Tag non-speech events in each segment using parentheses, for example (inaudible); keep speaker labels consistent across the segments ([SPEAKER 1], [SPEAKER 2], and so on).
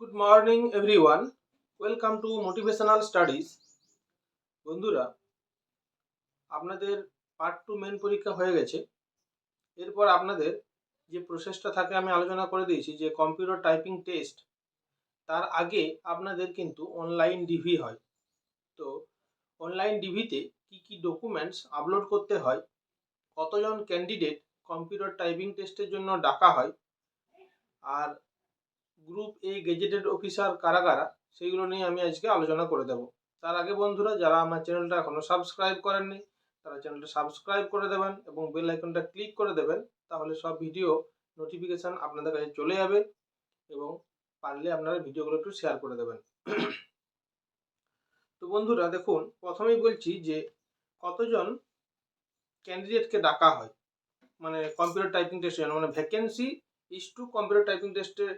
[SPEAKER 1] Good morning everyone welcome to motivational studies বন্ধুরা, আপনাদের part two main পরীক্ষা হয়ে গেছে। এরপর আপনাদের যে প্রসেসটা থাকে, আমি আলোচনা করে দিয়েছি যে কম্পিউটার টাইপিং টেস্ট তার আগে আপনাদের কিন্তু অনলাইন ডিভি হয়। তো অনলাইন ডিভিতে কি কি ডকুমেন্টস আপলোড করতে হয়, কতজন ক্যান্ডিডেট কম্পিউটার টাইপিং টেস্টের জন্য ডাকা হয়, আর গ্রুপ এ গেজেটেড অফিসার কারা কারা, সেইগুলো নিয়ে আমি আজকে আলোচনা করে দেব। তার আগে বন্ধুরা, যারা আমার চ্যানেলটা এখনও সাবস্ক্রাইব করেননি, তারা চ্যানেলটা সাবস্ক্রাইব করে দেবেন এবং বেল আইকনটা ক্লিক করে দেবেন, তাহলে সব ভিডিও নোটিফিকেশান আপনাদের কাছে চলে যাবে এবং পারলে আপনারা ভিডিওগুলো একটু শেয়ার করে দেবেন। তো বন্ধুরা, দেখুন, প্রথমেই বলছি যে কতজন ক্যান্ডিডেটকে ডাকা হয়? মানে কম্পিউটার টাইপিং টেস্টের জন্য মানে vacancy is to computer typing টেস্টের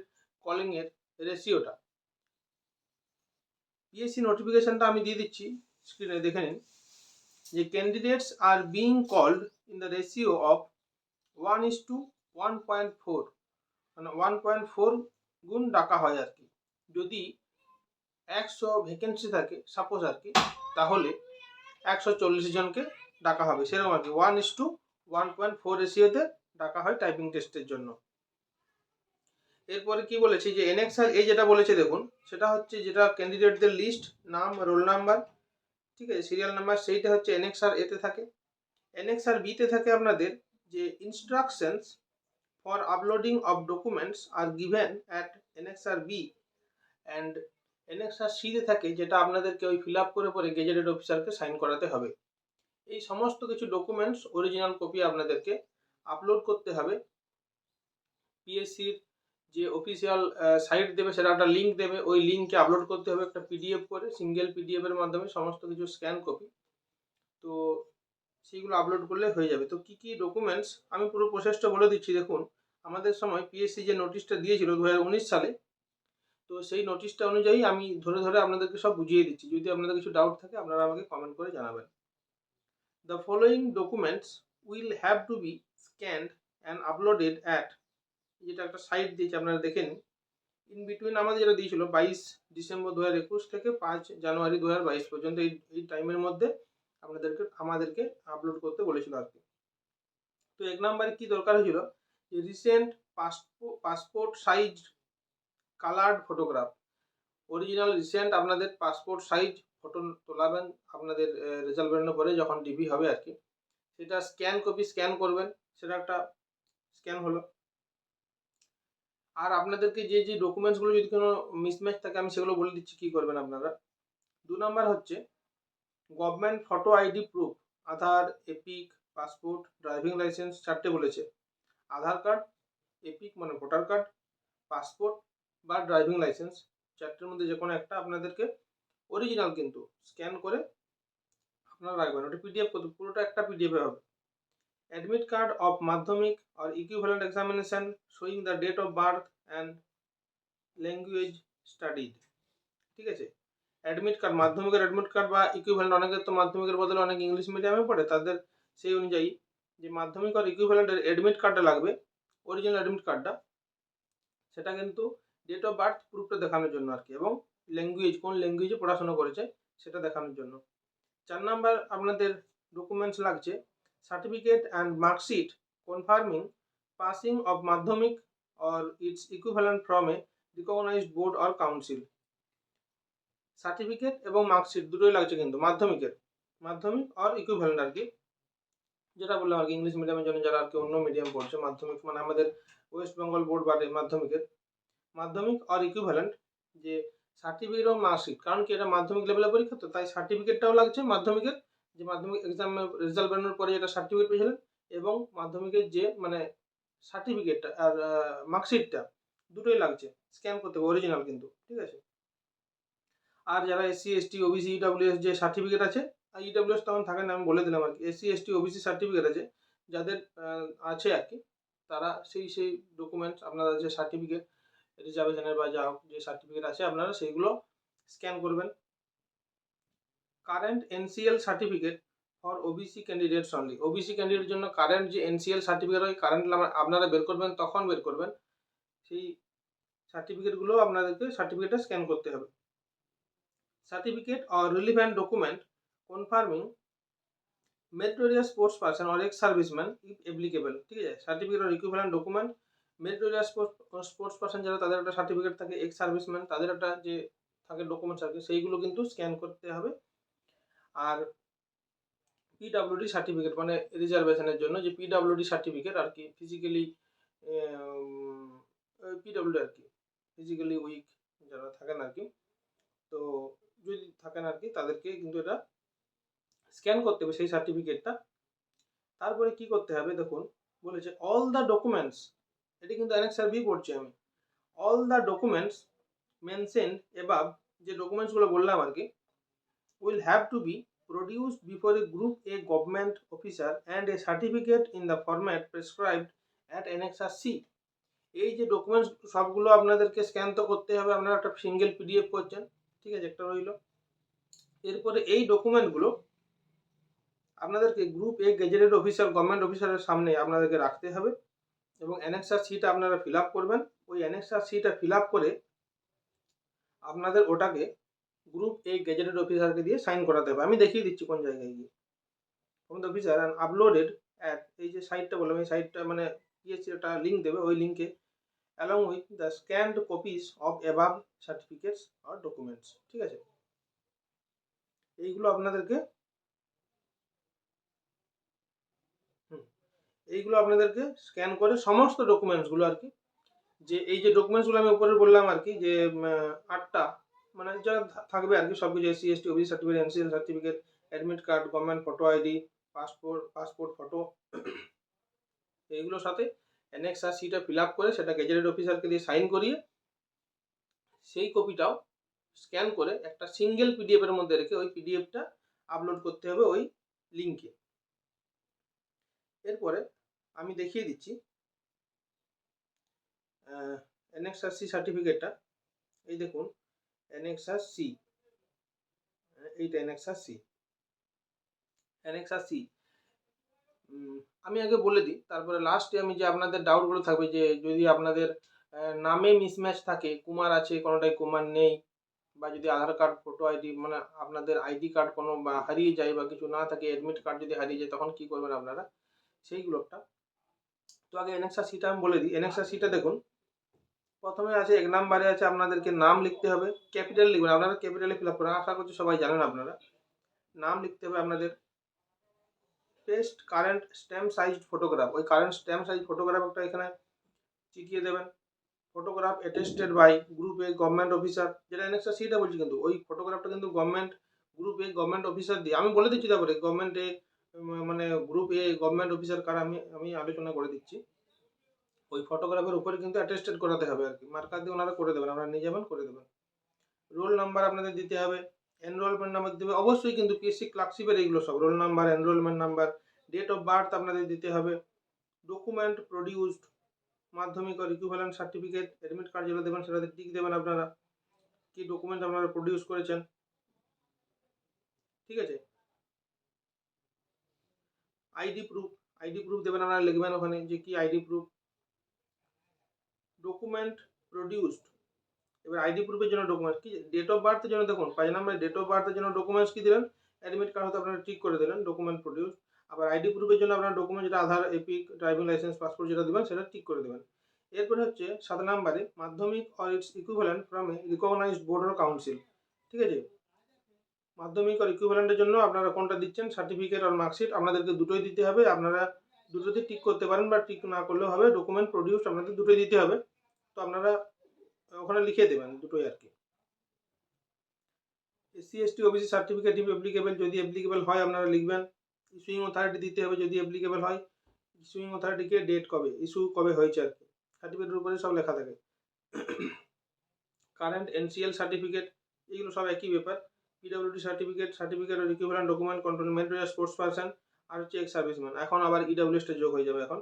[SPEAKER 1] কলিংয়ের রেশিওটা পিএসসি নোটিফিকেশনটা আমি দিয়ে দিচ্ছি স্ক্রিনে দেখে নিন। যে candidates are being called in the ratio of one is to one point four মানে ওয়ান পয়েন্ট ফোর গুণ ডাকা হয় আর কি। যদি একশো ভ্যাকেন্সি থাকে সাপোজ আর কি, তাহলে একশো চল্লিশ জনকে ডাকা হবে। সেরকম আর কি one is to one point four রেশিওতে ডাকা হয় টাইপিং টেস্টের জন্য। এরপরে কি বলেছে? যে এনএক্সআর এ যেটা বলেছে দেখুন, সেটা হচ্ছে যেটা ক্যান্ডিডেটদের লিস্ট নাম রোল নাম্বার ঠিক আছে সিরিয়াল নাম্বার সেইটা হচ্ছে এনএক্সআর এতে থাকে। এনএক্সআর বিতে থাকে আপনাদের যে instructions for uploading of documents are given at annexure B and annexure সিতে থাকে যেটা আপনাদেরকে ওই ফিল আপ করে পরে গেজেটেড অফিসারকে সাইন করাতে হবে। এই সমস্ত কিছু ডকুমেন্টস অরিজিনাল কপি আপনাদেরকে আপলোড করতে হবে। পিএসসির যে অফিসিয়াল সাইট দেবে, সেটা একটা লিঙ্ক দেবে। ওই লিঙ্কে আপলোড করতে হবে একটা পিডিএফ করে সিঙ্গেল পিডিএফের মাধ্যমে সমস্ত কিছু স্ক্যান কপি তো সেইগুলো আপলোড করলে হয়ে যাবে। তো কী কী ডকুমেন্টস আমি পুরো প্রসেসটা বলে দিচ্ছি, দেখুন। আমাদের সময় পিএসসি যে নোটিশটা দিয়েছিল দু হাজার উনিশ সালে, তো সেই নোটিশটা অনুযায়ী আমি ধরে ধরে আপনাদেরকে সব বুঝিয়ে দিচ্ছি। যদি আপনাদের কিছু ডাউট থাকে, আপনারা আমাকে কমেন্ট করে জানাবেন। The following documents will have to be scanned and uploaded at যেটা একটা সাইট দিয়েছে, আপনারা দেখে নিন। ইন বিটুইন আমাদের যেটা দিয়েছিল, বাইশ ডিসেম্বর দু হাজার একুশ থেকে পাঁচ জানুয়ারি দু হাজার বাইশ পর্যন্ত এই এই টাইমের মধ্যে আপনাদেরকে, আমাদেরকে আপলোড করতে বলেছিল আর কি। তো এক নম্বরে কী দরকার হয়েছিল? যে recent passport passport size coloured photograph original recent আপনাদের পাসপোর্ট সাইজ ফটো তোলাবেন, আপনাদের রেজাল্ট বেরোনোর পরে যখন ডিবি হবে আর কি। সেটা স্ক্যান কপি স্ক্যান করবেন, সেটা একটা স্ক্যান হলো। আর আপনাদেরকে যে যে ডকুমেন্টসগুলো যদি কোনো মিসম্যাচ থাকে, আমি সেগুলো বলে দিচ্ছি, কী করবেন আপনারা? দু নম্বর হচ্ছে government photo ID proof Aadhaar EPIC passport driving licence চারটে বলেছে। আধার কার্ড এপিক মানে ভোটার কার্ড পাসপোর্ট বা ড্রাইভিং লাইসেন্স চারটের মধ্যে যে কোনো একটা আপনাদেরকে অরিজিনাল কিন্তু স্ক্যান করে আপনারা রাখবেন। ওটা পিডিএফ পুরোটা একটা পিডিএফে হবে। Admit card of madhyamik or equivalent examination showing the date of birth and language studied ঠিক আছে? অ্যাডমিট কার্ড মাধ্যমিকের অ্যাডমিট কার্ড বা ইকুইভ্যালেন্ট অনেকের তো মাধ্যমিকের বদলে অনেক ইংলিশ মিডিয়ামে পড়ে, তাদের সেই অনুযায়ী যে মাধ্যমিক আর ইকুইভ্যালেন্টের অ্যাডমিট কার্ডটা লাগবে অরিজিনাল অ্যাডমিট কার্ডটা সেটা কিন্তু ডেট অফ বার্থ প্রুফটা দেখানোর জন্য আর কি, এবং ল্যাঙ্গুয়েজ কোন ল্যাঙ্গুয়েজে পড়াশোনা করেছে, সেটা দেখানোর জন্য। চার নাম্বার আপনাদের ডকুমেন্টস লাগছে certificate and sheet confirming passing of madhyamik or its equivalent from a recognized board or council. Certificate এবং মার্কশিট দুটোই লাগছে কিন্তু, মাধ্যমিকের। মাধ্যমিক আর ইকুইভ্যালেন্ট আর কি। যেটা বললাম আর কি ইংলিশ মিডিয়ামের জন্য যারা আর কি অন্য মিডিয়াম পড়ছে, মাধ্যমিক মানে আমাদের ওয়েস্ট বেঙ্গল বোর্ড বাদে মাধ্যমিকের। মাধ্যমিক আর ইকুইভ্যালেন্ট যে সার্টিফিকেট এবং মার্কশিট কারণ কি এটা মাধ্যমিক লেভেলের পরীক্ষা তো, তাই সার্টিফিকেটটাও লাগছে মাধ্যমিকের। যে মাধ্যমিক এক্সাম রেজাল্ট বেরোনোর পরে যেটা সার্টিফিকেট পেয়েছিলেন এবং মাধ্যমিকের যে মানে সার্টিফিকেটটা আর মার্কশিটটা দুটোই লাগছে। স্ক্যান করতে হবে অরিজিনাল কিন্তু, ঠিক আছে? আর যারা এসসি এসটি ওবিসি ইডাব্লিউএস যে সার্টিফিকেট আছে, আর ইডাব্লিউএস তখন থাকে না, আমি বলে দিলাম আর কি। এসসি এসটি ওবিসি সার্টিফিকেট আছে, যাদের আছে আর কি, তারা সেই সেই ডকুমেন্টস আপনারা যে সার্টিফিকেট রিজার্ভেশনের বা যা হোক, যে সার্টিফিকেট আছে, আপনারা সেইগুলো স্ক্যান করবেন। Current NCL certificate for OBC candidates only OBC ক্যান্ডিডেটের জন্য কারেন্ট যে এনসিএল সার্টিফিকেট হয় কারেন্ট আপনারা বের করবেন, তখন বের করবেন। সেই সার্টিফিকেটগুলো আপনাদেরকে সার্টিফিকেটটা স্ক্যান করতে হবে। Certificate or relevant document confirming meritorious sports person or ex serviceman if applicable ঠিক আছে? Certificate or equivalent document meritorious sports sports person যারা তাদের একটা সার্টিফিকেট থাকে এক্স সার্ভিসম্যান তাদের একটা যে থাকে ডকুমেন্টস আর কি সেইগুলো কিন্তু স্ক্যান করতে হবে। আর পিডাব্লিউডি সার্টিফিকেট মানে রিজার্ভেশনের জন্য যে পিডাব্লিউডি সার্টিফিকেট আর কি ফিজিক্যালি পিডাব্লিউডি আর কি ফিজিক্যালি উইক যারা থাকেন আর কি, তো যদি থাকেন আর কি, তাদেরকে কিন্তু এটা স্ক্যান করতে হবে সেই সার্টিফিকেটটা তারপরে কি করতে হবে দেখুন, বলেছে অল দ্য ডকুমেন্টস এটি কিন্তু অ্যানেক্সার বি পড়ছি আমি all the documents mention above যে ডকুমেন্টসগুলো বললাম আর কি will have to be produced before a group, A government officer and a certificate in the format prescribed at Annexure C. এই যে ডকুমেন্টস সবগুলো আপনাদেরকে স্ক্যান তো করতে হবে। আপনারা একটা সিঙ্গেল পিডিএফ করছেন, ঠিক আছে, একটা রইল। এরপরে এই ডকুমেন্টগুলো আপনাদেরকে group A gazetted officer government অফিসারের সামনে আপনাদেরকে রাখতে হবে এবং অ্যানেক্সার সিটা আপনারা ফিল করবেন। ওই অ্যানেক্সার সিটা ফিল করে আপনাদের ওটাকে গ্রুপ এ গেজেটেড অফিসারকে দিয়ে সাইন করাতে হবে। আমি দেখিয়ে দিচ্ছি কোন জায়গায় গিয়ে। Government officer and uploaded at এই যে সাইটটা বললাম, এই সাইটটা মানে পিএসসি একটা লিঙ্ক দেবে ওই লিঙ্কে along with the scanned copies of above certificates R documents ঠিক আছে? এইগুলো আপনাদেরকে এইগুলো আপনাদেরকে স্ক্যান করে সমস্ত ডকুমেন্টসগুলো আর কি, যে এই যে ডকুমেন্টসগুলো আমি উপরে বললাম আর কি, যে আটটা মানে যারা থাকবে আর কি সব কিছু SC ST OBC certificate NCL certificate admit card government photo ID passport passport photo এইগুলোর সাথে অ্যানেক্স আর সিটা ফিল আপ করে সেটা গেজেটেড অফিসারকে দিয়ে সাইন করিয়ে সেই কপিটাও স্ক্যান করে একটা সিঙ্গেল পিডিএফের মধ্যে রেখে ওই পিডিএফটা আপলোড করতে হবে ওই লিঙ্কে এরপরে আমি দেখিয়ে দিচ্ছি এনএক্সআর সি সার্টিফিকেটটা এই দেখুন অ্যানেক্সাস সি এইটা অ্যানেক্সাস সি অ্যানেক্সাস সি আমি আগে বলে দিই, তারপরে লাস্টে আমি যে আপনাদের ডাউটগুলো থাকবে যে যদি আপনাদের নামে মিসম্যাচ থাকে, কুমার আছে কোনোটাই কুমার নেই, বা যদি আধার কার্ড ফটো আইডি মানে আপনাদের আইডি কার্ড কোনো, বা হারিয়ে যায় বা কিছু না থাকে অ্যাডমিট কার্ড যদি হারিয়ে যায়, তখন কী করবেন আপনারা? সেইগুলোটা তো আগে এনএক্সা সিটা আমি বলে দিই। এনএক্সা সিটা দেখুন প্রথমে আছে এক নাম্বারে আছে আপনাদেরকে নাম লিখতে হবে, ক্যাপিটাল লিখবেন, আপনারা ক্যাপিটালে ফিল আপ করেন। আশা করছি সবাই জানেন আপনারা। নাম লিখতে হবে আপনাদের। Paste current stamp size photograph ওই কারেন্ট স্ট্যাম্প সাইজ ফটোগ্রাফ একটা এখানে চিটিয়ে দেবেন। Photograph attested by group A government officer যেটা এনেক্সটা সিটা বলছি কিন্তু, ওই ফটোগ্রাফটা কিন্তু government group A government officer দিয়ে। আমি বলে দিচ্ছি তারপরে গভর্নমেন্টে মানে গ্রুপ এ গভর্নমেন্ট অফিসার কার, আমি আমি আলোচনা করে দিচ্ছি। ওই ফটোগ্রাফের উপরে কিন্তু অ্যাটেস্টেড করাতে হবে আর কি। মার্কার দিয়ে ওনারা করে দেবেন, আপনারা নিয়ে যাবেন করে দেবেন। রোল নাম্বার আপনাদের দিতে হবে এনরোলমেন্ট নাম্বার দেবে অবশ্যই কিন্তু পিএসসি ক্লার্কশিপের এইগুলো সব roll number enrolment number date of birth আপনাদের দিতে হবে ডকুমেন্ট প্রডিউসড মাধ্যমিক আর ইকুইভ্যালেন্ট সার্টিফিকেট অ্যাডমিট কার্ড যেগুলো দেবেন সেটাতে টিক দেবেন আপনারা, কি ডকুমেন্ট আপনারা প্রডিউস করেছেন। ঠিক আছে? আইডি প্রুফ আইডি প্রুফ দেবেন আপনারা, লিখবেন ওখানে যে কি আইডি প্রুফ ডকুমেন্ট প্রডিউসড এবার আইডি প্রুফের জন্য ডকুমেন্টস কি ডেট অফ বার্থের জন্য দেখুন, পাঁচ নম্বরে ডেট অফ বার্থের জন্য ডকুমেন্টস কি দিলেন? অ্যাডমিট কার্ড হতে আপনারা ঠিক করে দিলেন ডকুমেন্ট প্রডিউস আবার আইডি প্রুফের জন্য আপনার ডকুমেন্ট যেটা Aadhaar EPIC driving licence passport যেটা দেবেন, সেটা ঠিক করে দেবেন। এরপরে হচ্ছে সাত নম্বরে মাধ্যমিক or it's equivalent from a recognised board or council ঠিক আছে? মাধ্যমিক আর ইকুইভ্যালেন্টের জন্য আপনারা কোনটা দিচ্ছেন? সার্টিফিকেট আর মার্কশিট আপনাদেরকে দুটোই দিতে হবে, আপনারা দুটোতে টিক করতে পারেন বা টিক না করলেও হবে ডকুমেন্ট প্রডিউস আপনাদের দুটোই দিতে হবে। তো আপনারা ওখানে লিখে দেবেন দুটোই আর কি। SC ST OBC certificate if applicable যদি অ্যাপ্লিকেবল হয় আপনারা লিখবেন। ইস্যুইং অথরিটি দিতে হবে যদি অ্যাপ্লিকেবল হয়। ইস্যুইং অথরিটিকে ডেট কবে ইস্যু কবে হয়েছে আর কি। সার্টিফিকেটের উপরে সব লেখা থাকে। কারেন্ট এনসিএল সার্টিফিকেট এগুলো সব একই ব্যাপার PWD certificate certificate or equivalent document control meritorious sports person আর হচ্ছে এক্স সার্ভিসম্যান এখন আবার ইডাব্লিউএসটা যোগ হয়ে যাবে এখন।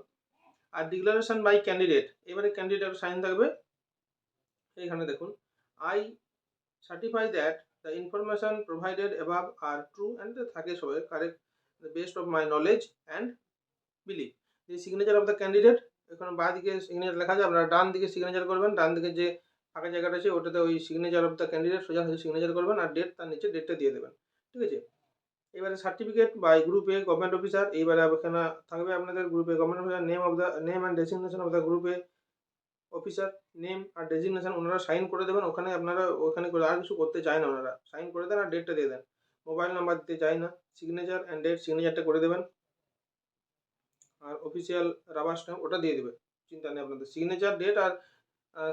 [SPEAKER 1] আর ডিক্লারেশন বাই ক্যান্ডিডেট এবারে ক্যান্ডিডেট সাইন থাকবে। এইখানে দেখুন I certify that the information provided above are true and থাকে সবাই correct the best of my knowledge and belief যে সিগনেচার অফ দ্য ক্যান্ডিডেট এখন বাঁ দিকে সিগনেচার লেখা আছে, আপনারা ডান দিকে সিগনেচার করবেন, ডান দিকে যে ফাঁকা জায়গাটা আছে, ওটাতে ওই সিগনেচার অফ দ্য ক্যান্ডিডেট সোজা সিগনেচার করবেন, আর ডেট তার নিচে ডেটটা দিয়ে দেবেন। ঠিক আছে? এবারে certificate by group government officer এইবারে এখানে থাকবে আপনাদের গ্রুপে government officer name of the name and designation of the গ্রুপে অফিসার নেম আর ডেজিগনেশন ওনারা সাইন করে দেবেন, ওখানে আপনারা, ওখানে করে আর কিছু করতে চায় না ওনারা। সাইন করে দেন আর ডেটটা দিয়ে দেন। মোবাইল নাম্বার দিতে চায় না। সিগনেচার অ্যান্ড ডেট সিগনেচারটা করে দেবেন। আর অফিসিয়াল রাবার স্ট্যাম্প ওটা দিয়ে দেবেন। চিন্তা নেই আপনাদের। সিগনেচার ডেট আর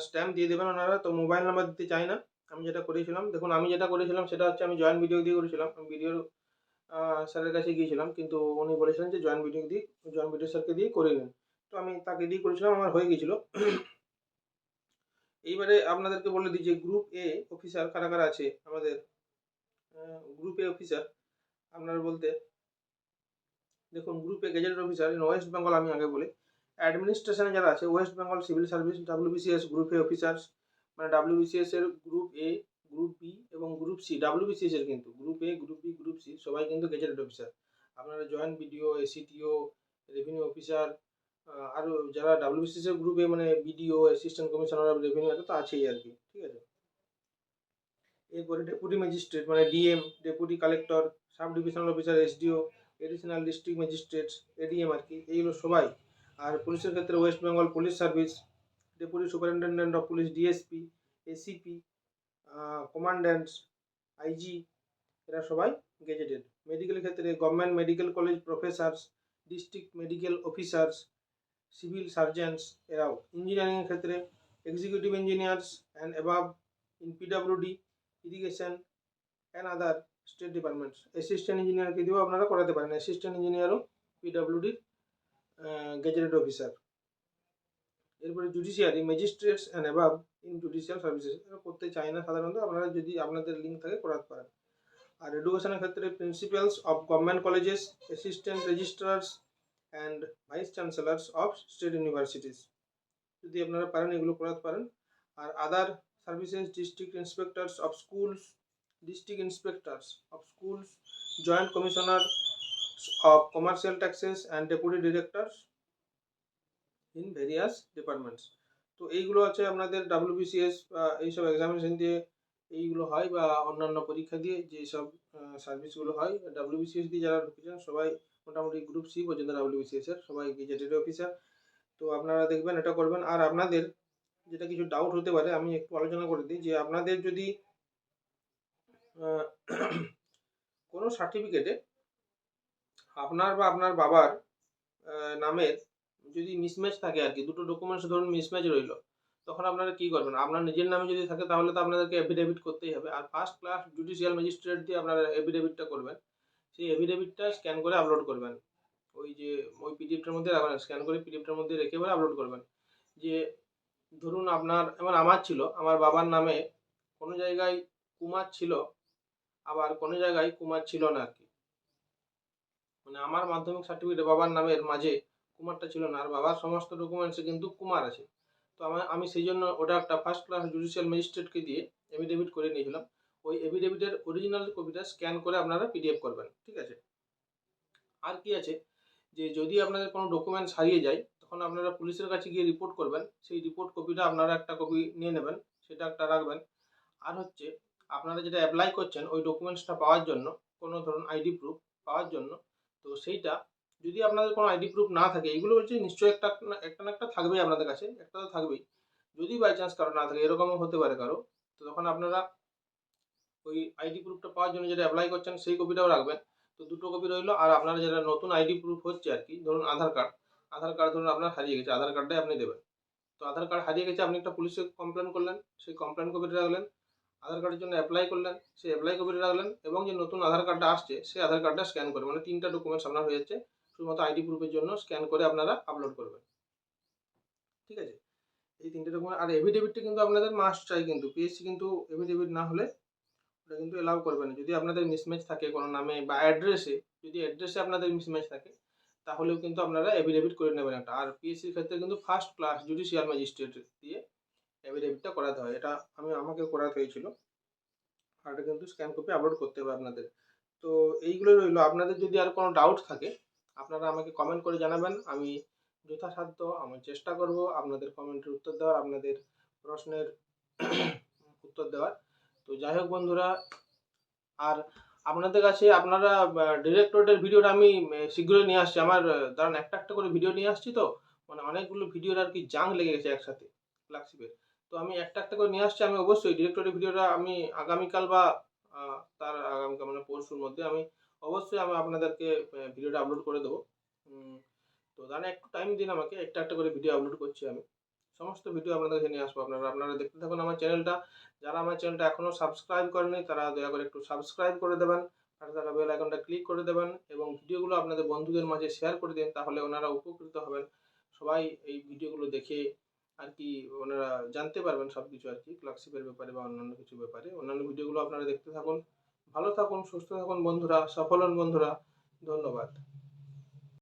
[SPEAKER 1] স্ট্যাম্প দিয়ে দেবেন ওনারা। তো মোবাইল নাম্বার দিতে চায় না। আমি যেটা করেছিলাম, দেখুন আমি যেটা করেছিলাম, সেটা হচ্ছে আমি জয়েন্ট ভিডিও দিয়ে করেছিলাম। ভিডিওর স্যারের কাছে গিয়েছিলাম, কিন্তু উনি বলেছিলেন যে জয়েন্ট ভিডিও দিয়ে জয়েন্ট ভিডিও স্যারকে দিয়ে করে নিন। তো আমি তাকে দিয়ে করেছিলাম, আমার হয়ে গিয়েছিল। এইবারে আপনাদেরকে বলে দিই যে গ্রুপ এ অফিসার কারা কারা আছে, আমাদের গ্রুপ এ অফিসার আপনার বলতে, দেখুন group A gazetted officer in West Bengal আমি আগে বলি অ্যাডমিনিস্ট্রেশনে যারা আছে West Bengal civil service WBCS group A officers মানে ডাব্লিউবিসিএস এর গ্রুপ এ গ্রুপ বি এবং গ্রুপ সি ডাব্লিউবিসিএস এর কিন্তু group A group B group C সবাই কিন্তু গেজেটেড অফিসার আপনারা joint BDO ACTO revenue officer আরও যারা ডাব্লিউবিসিএস এর গ্রুপে মানে BDO assistant commissioner of revenue এটা তো আছেই আর কি, ঠিক আছে? এরপরে ডেপুটি ম্যাজিস্ট্রেট মানে DM deputy collector sub divisional officer SDO additional district magistrate ADM আর কি, এইগুলো সবাই। আর পুলিশের ক্ষেত্রে West Bengal police service deputy superintendent of police DSP ACP commandants IG এরা সবাই গেজেটেড মেডিকেল ক্ষেত্রে government medical college professors district medical officers civil surgeons এরাও। ইঞ্জিনিয়ারিংয়ের ক্ষেত্রে executive engineers and above in PWD irrigation and other state departments assistant ইঞ্জিনিয়ারকে দিয়েও আপনারা করাতে পারেন। অ্যাসিস্ট্যান্ট ইঞ্জিনিয়ারও পিডাব্লিউডির গেজেটেড অফিসার এরপরে judiciary magistrates and above in judicial services এরা করতে চায় না সাধারণত, আপনারা যদি আপনাদের লিঙ্ক থাকে করাতে পারেন। আর এডুকেশনের ক্ষেত্রে principals of government colleges assistant registrars and vice chancellors of state universities যদি আপনারা পারেন, এগুলো করাতে পারেন। আর other services district inspectors of schools district inspectors of schools joint commissioner of commercial taxes and deputy directors in various departments তো এইগুলো আছে আপনাদের ডাব্লিউবিসিএস এইসব এক্সামিনেশন দিয়ে এইগুলো হয়, বা অন্যান্য পরীক্ষা দিয়ে যেসব সার্ভিসগুলো হয় ডাব্লিউবিসিএস দিয়ে যারা ঢুকেছেন সবাই মোটামুটি গ্রুপ সি পর্যন্ত ডাব্লিউবিসিএস এর, সবাই গেজেটেড অফিসার তো আপনারা দেখবেন এটা করবেন। আর আপনাদের যেটা কিছু ডাউট হতে পারে, আমি একটু আলোচনা করে দিই যে আপনাদের যদি কোনো সার্টিফিকেটে আপনার বা আপনার বাবার নামের যদি মিসম্যাচ থাকে আর কি দুটো ডকুমেন্টস ধরুন মিসম্যাচ রইল, তখন আপনারা কী করবেন? আপনার নিজের নামে যদি থাকে তাহলে তো আপনাদেরকে এফিডেভিট করতেই হবে। আর ফার্স্ট ক্লাস জুডিশিয়াল ম্যাজিস্ট্রেট দিয়ে আপনারা এফিডেভিটটা করবেন। সেই এফিডেভিটটা স্ক্যান করে আপলোড করবেন। ওই যে, ওই পিডিএফটার মধ্যে রাখবেন স্ক্যান করে পিডিএফটার মধ্যে রেখে এবার আপলোড করবেন। যে ধরুন আপনার এবার আমার ছিল, আমার বাবার নামে কোনো জায়গায় কুমার ছিল, আবার কোনো জায়গায় কুমার ছিল না আর কি মানে আমার মাধ্যমিক সার্টিফিকেট বাবার নামের মাঝে কুমারটা ছিল না। আর বাবার সমস্ত ডকুমেন্টসে কিন্তু কুমার আছে। তো আমার আমি সেই জন্য ওটা একটা ফার্স্ট ক্লাস জুডিশিয়াল ম্যাজিস্ট্রেটকে দিয়ে এফিডেভিট করে নিয়েছিলাম। ওই এফিডেভিটের অরিজিনাল কপিটা স্ক্যান করে আপনারা পিডিএফ করবেন। ঠিক আছে? আর কি আছে? যে যদি আপনাদের কোনো ডকুমেন্টস হারিয়ে যায়, তখন আপনারা পুলিশের কাছে গিয়ে রিপোর্ট করবেন। সেই রিপোর্ট কপিটা আপনারা একটা কপি নিয়ে নেবেন, সেটা একটা রাখবেন। আর হচ্ছে, আপনারা যেটা অ্যাপ্লাই করছেন, ওই ডকুমেন্টসটা পাওয়ার জন্য, কোনো ধরুন আইডি প্রুফ পাওয়ার জন্য, তো সেইটা যদি আপনাদের কোনো আইডি প্রুফ না থাকে, এগুলো হচ্ছে নিশ্চয়ই একটা একটা না একটা থাকবেই আপনাদের কাছে, একটা তো থাকবেই। যদি বাই চান্স কারও না থাকে, এরকমও হতে পারে কারও, তো তখন আপনারা ওই আইডি প্রুফটা পাওয়ার জন্য যেটা অ্যাপ্লাই করছেন, সেই কপিটাও রাখবেন। তো দুটো কপি রইল, আর আপনার যেটা নতুন আইডি প্রুফ হচ্ছে আর কি, ধরুন আধার কার্ড আধার কার্ড ধরুন আপনার হারিয়ে গেছে, আধার কার্ডটাই আপনি দেবেন। তো আধার কার্ড হারিয়ে গেছে, আপনি একটা পুলিশে কমপ্লেন করলেন, সেই কমপ্লেন কপিটা রাখলেন, আধার কার্ডের জন্য অ্যাপ্লাই করলেন, সেই অ্যাপ্লাই কপিটা রাখলেন, এবং যে নতুন আধার কার্ডটা আসছে, সেই আধার কার্ডটা স্ক্যান করে মানে তিনটা ডকুমেন্টস আপনার হয়ে যাচ্ছে শুধুমাত্র আইডি প্রুফের জন্য স্ক্যান করে আপনারা আপলোড করবেন। ঠিক আছে? এই তিনটে ডকুমেন্ট আর এভিডেভিটটা কিন্তু আপনাদের মাস্ট চাই কিন্তু পিএসসি কিন্তু এভিডেভিট না হলে ওটা কিন্তু এলাও করবে না। যদি আপনাদের মিসম্যাচ থাকে কোনো নামে বা অ্যাড্রেসে যদি অ্যাড্রেসে আপনাদের মিসম্যাচ থাকে, তাহলেও কিন্তু আপনারা এভিডেভিট করে নেবেন একটা। আর পিএসসির ক্ষেত্রে কিন্তু ফার্স্ট ক্লাস জুডিশিয়াল ম্যাজিস্ট্রেট দিয়ে এভিডেভিটটা করাতে হয়। এটা আমি আমাকে করাতে হয়েছিল। আর এটা কিন্তু স্ক্যান কপি আপলোড করতে হবে আপনাদের। তো এইগুলো রইল। আপনাদের যদি আর কোনো ডাউট থাকে আপনারা আমাকে কমেন্ট করে জানাবেন। আমি যথাসাধ্য, আমি চেষ্টা করব আপনাদের কমেন্টের উত্তর দেওয়ার, আপনাদের প্রশ্নের (coughs) উত্তর দেওয়ার। তো যাই হোক বন্ধুরা, আর আপনাদের কাছে আপনারা ডিরেক্টরের ভিডিওটা আমি শীঘ্রই নিয়ে আসছি। আমার দাঁড়ান একটা একটা করে ভিডিও নিয়ে আসছি তো মানে অনেকগুলো ভিডিওর আর কি জাং লেগে গেছে একসাথে ক্লাসিপের তো আমি একটা একটা করে নিয়ে আসছি, আমি অবশ্যই ডিরেক্টরের ভিডিওটা আমি আগামীকাল বা তার আগামীকাল মানে পরশুর মধ্যে আমি অবশ্যই আমি আপনাদেরকে ভিডিওটা আপলোড করে দেবো। তো দাঁড়ান একটু টাইম দিন আমাকে, একটা একটা করে ভিডিও আপলোড করছি আমি। সমস্ত ভিডিও আপনাদের কাছে নিয়ে আসব আপনারা। আপনারা দেখতে থাকুন আমার চ্যানেলটা যারা আমার চ্যানেলটা এখনও সাবস্ক্রাইব করেনি তারা দয়া করে একটু সাবস্ক্রাইব করে দেবেন। আর তারা বেল আইকনটা ক্লিক করে দেবেন এবং ভিডিওগুলো আপনাদের বন্ধুদের মাঝে শেয়ার করে দিন, তাহলে ওনারা উপকৃত হবেন। সবাই এই ভিডিওগুলো দেখে আর কি ওনারা জানতে পারবেন সব কিছু আর কি ক্লার্কশিপের ব্যাপারে বা অন্যান্য কিছু ব্যাপারে। অন্যান্য ভিডিওগুলো আপনারা দেখতে থাকুন। ভালো থাকুন সুস্থ থাকুন বন্ধুরা সফল বন্ধুরা। ধন্যবাদ।